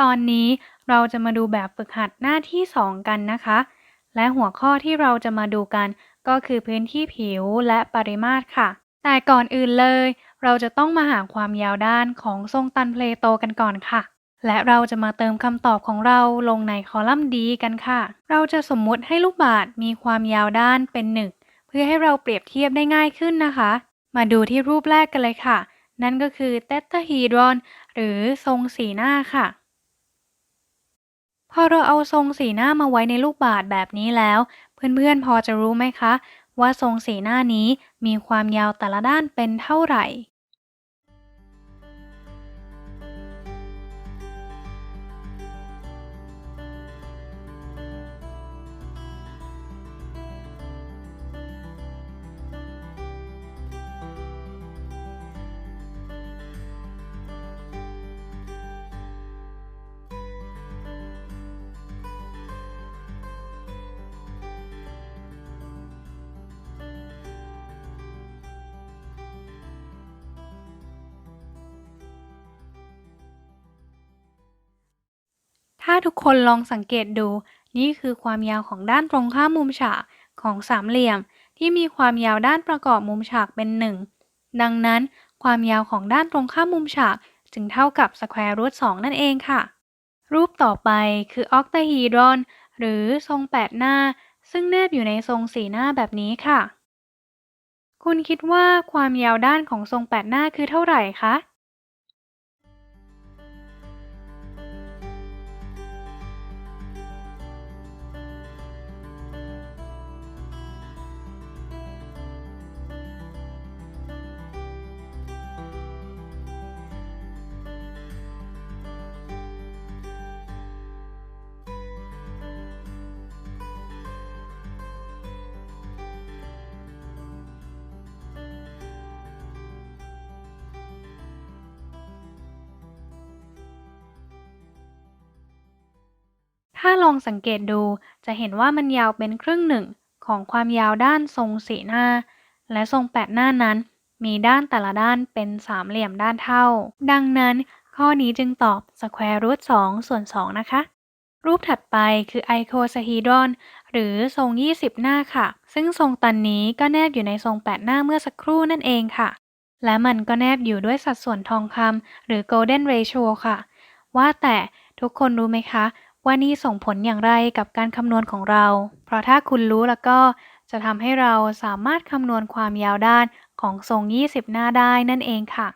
ตอนนี้เราจะมาดูแบบฝึกหัดหน้าที่ 2 กันนะคะ และหัวข้อที่เราจะมาดูกัน ก็คือพื้นที่ผิวและปริมาตรค่ะ แต่ก่อนอื่นเลย เราจะต้องมาหาความยาวด้านของทรงตันเพลโตกันก่อนค่ะ และเราจะมาเติมคำตอบของเราลงในคอลัมน์ D กันค่ะ เราจะสมมุติให้ลูกบาศก์มีความยาวด้านเป็นหนึ่งเพื่อให้เราเปรียบเทียบได้ง่ายขึ้นนะคะ มาดูที่รูปแรกกันเลยค่ะ นั่นก็คือเตตาฮีดรอนหรือทรงสีหน้าค่ะ พอเราเอาทรงสีหน้ามาไว้ในลูกบาศก์แบบนี้แล้ว เพื่อนๆพอจะรู้ไหมคะ ว่าทรงสีหน้านี้มีความยาวแต่ละด้านเป็นเท่าไหร่ ถ้าทุกคนลองสังเกตดู นี่คือความยาวของด้านตรงข้ามมุมฉากของสามเหลี่ยม ที่มีความยาวด้านประกอบมุมฉากเป็น1ดังนั้นความยาวของด้านตรงข้ามมุมฉากจึงเท่ากับสแควร์รูท2นั่นเองค่ะ รูปต่อไปคือออกตาฮีดรอนหรือทรงแปดหน้า ซึ่งแนบอยู่ในทรงสีหน้าแบบนี้ค่ะ คุณคิดว่าความยาวด้านของทรงแปดหน้าคือเท่าไหร่คะ ถ้าลองสังเกตดูจะเห็นว่ามันยาวเป็นครึ่งหนึ่งของความยาวด้านทรงสีหน้า และทรงแปดหน้านั้น มีด้านแต่ละด้านเป็นสามเหลี่ยมด้านเท่า ดังนั้น ข้อนี้จึงตอบสแควร์รูท2ส่วน 2 นะคะ รูปถัดไปคือไอโคซาฮีดอนหรือทรง 20 หน้าค่ะ ซึ่งทรงตันนี้ก็แนบอยู่ในทรง 8 หน้าเมื่อสักครู่นั่นเองค่ะ และมันก็แนบอยู่ด้วยสัดส่วนทองคำหรือ golden ratio ค่ะ ว่าแต่ทุกคนรู้ไหมคะ ว่านี่ส่งผลอย่างไรกับการคำนวณของเรา เพราะถ้าคุณรู้แล้วก็จะทำให้เราสามารถคำนวณความยาวด้านของทรง 20 หน้าได้นั่นเองค่ะ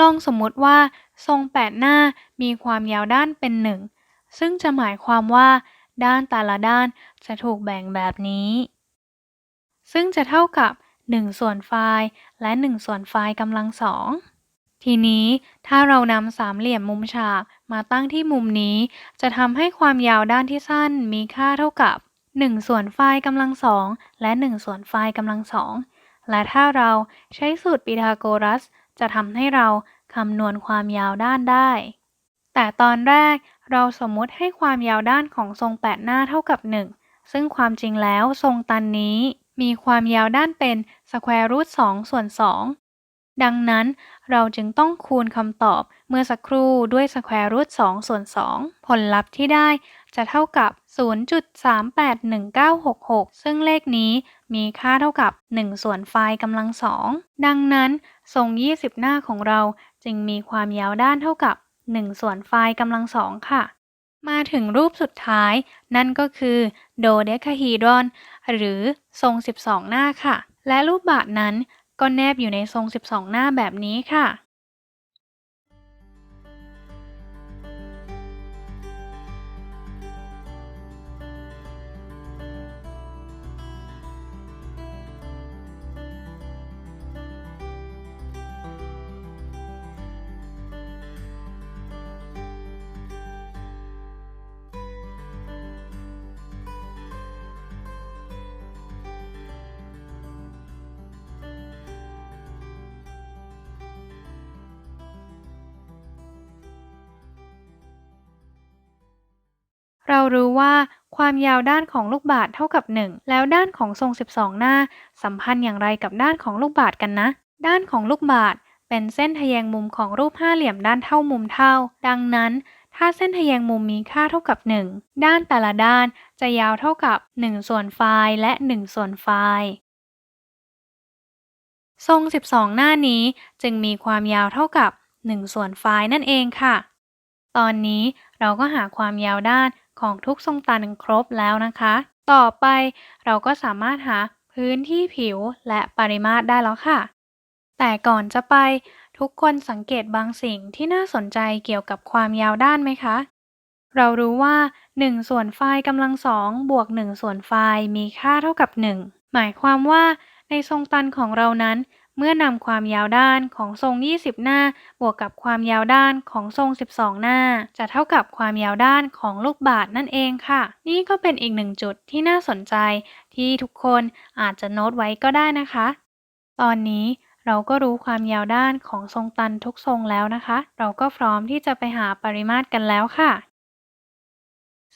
ลองสมมติว่า ทรงแปดหน้ามีความยาวด้านเป็นหนึ่งซึ่งจะหมายความว่า ด้านแต่ละด้านจะถูกแบ่งแบบนี้ ซึ่งจะเท่ากับ 1 ส่วนไฟล์และ 1 ส่วนไฟล์กำลังสองทีนี้ถ้าเรานำสามเหลี่ยมมุมฉากมาตั้งที่มุมนี้ จะทำให้ความยาวด้านที่สั้นมีค่าเท่ากับ 1 ส่วนไฟล์กำลังสองและ 1 ส่วนไฟล์กำลังสองและถ้าเราใช้สูตรพีทาโกรัส จะทำให้เราคำนวณความยาวด้านได้ แต่ตอนแรกเราสมมุติให้ความยาวด้านของทรงแปดหน้าเท่ากับ 1 ซึ่งความจริงแล้วทรงตันนี้มีความยาวด้านเป็นสแควร์รูท2ส่วน2 ดังนั้นเราจึงต้องคูณคำตอบเมื่อสักครู่ด้วยสแควร์รูท2ส่วน 2 ผลลัพธ์ที่ได้จะเท่ากับ 0.381966 ซึ่งเลขนี้มีค่าเท่ากับ 1 ส่วนไฟล์กำลังสอง ดังนั้นทรง 20 หน้าของเราจึงมีความยาวด้านเท่ากับ 1 ส่วนไฟล์กำลังสองค่ะ มาถึงรูปสุดท้าย นั่นก็คือโดเดคาฮีดรอนหรือทรง 12 หน้าค่ะ และรูปบาศก์นั้น ก็แนบอยู่ในทรง 12 หน้าแบบนี้ค่ะ เรารู้ว่าความยาวด้านของลูกบาศก์เท่ากับ 1 แล้วด้านของทรง 12 หน้า สัมพันธ์อย่างไรกับด้านของลูกบาศก์กันนะ ด้านของลูกบาศก์เป็นเส้นทะแยงมุมของรูปห้าเหลี่ยมด้านเท่ามุมเท่า ดังนั้น ถ้าเส้นทะแยงมุมมีค่าเท่ากับ 1 ด้านแต่ละด้านจะยาวเท่ากับ 1 ส่วนไฟล์และ 1 ส่วนไฟล์ทรง 12 หน้านี้จึงมีความยาวเท่ากับ 1 ส่วนไฟล์นั่นเองค่ะ ตอนนี้เราก็หาความยาวด้านของทุกทรงตันครบแล้วนะคะ ต่อไปเราก็สามารถหาพื้นที่ผิวและปริมาตรได้แล้วค่ะ แต่ก่อนจะไปทุกคนสังเกตบางสิ่งที่น่าสนใจเกี่ยวกับความยาวด้านไหมคะ เรารู้ว่า 1 ส่วนไฟล์กำลังสองบวก 1 ส่วนไฟล์มีค่าเท่ากับ 1 หมายความว่าในทรงตันของเรานั้น เมื่อนำความยาวด้านของทรง 20 หน้า บวกกับความยาวด้านของทรง 12 หน้า จะเท่ากับความยาวด้านของลูกบาศก์นั่นเองค่ะ นี่ก็เป็นอีกหนึ่งจุดที่น่าสนใจ ที่ทุกคนอาจจะโน้ตไว้ก็ได้นะคะ ตอนนี้เราก็รู้ความยาวด้านของทรงตันทุกทรงแล้วนะคะ เราก็พร้อมที่จะไปหาปริมาตรกันแล้วค่ะ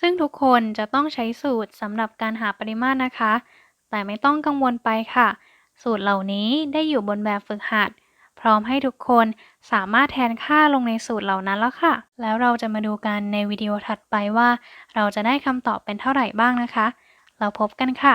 ซึ่งทุกคนจะต้องใช้สูตรสำหรับการหาปริมาตรนะคะ แต่ไม่ต้องกังวลไปค่ะ สูตรเหล่านี้ได้อยู่บนแบบฝึกหัด พร้อมให้ทุกคนสามารถแทนค่าลงในสูตรเหล่านั้นแล้วค่ะ แล้วเราจะมาดูกันในวิดีโอถัดไปว่า เราจะได้คำตอบเป็นเท่าไหร่บ้างนะคะ เราพบกันค่ะ